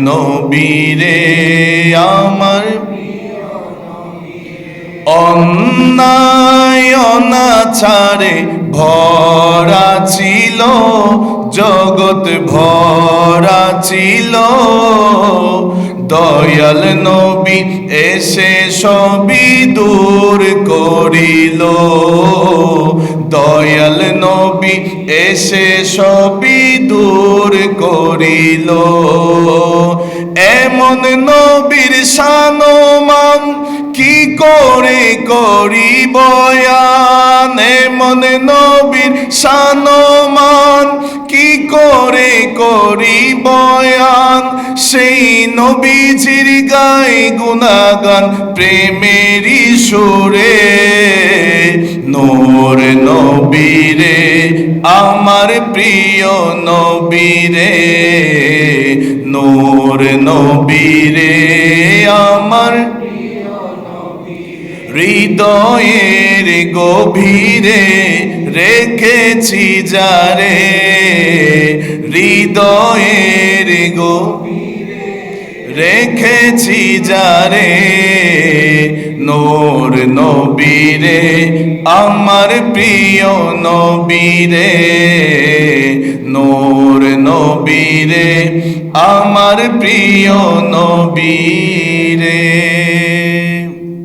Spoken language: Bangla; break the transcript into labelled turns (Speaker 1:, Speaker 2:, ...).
Speaker 1: নবীরে আমার অন্যায় অনাচারে ভরা ছিল, জগৎ ভরা ছিল। দয়াল নবী এসে সবই দূর করিল। এসে সবই দূর করিল। এমন নবীর সানমান কি করে করি বয়ান এমন নবীর সানমান করে করি বয়ান সেই নবীজির গায়ে গুণাগান প্রেমেরই সুরে। নূর নবীরে, আমার প্রিয় নবীরে। নূর নবীরে, আমার হৃদয়ের গভীরে রেখেছি যারে। হৃদয়ের গো রেখেছি যারে নূর নবীরে আমার প্রিয় নবীরে নূর নবীরে আমার প্রিয় নবীরে।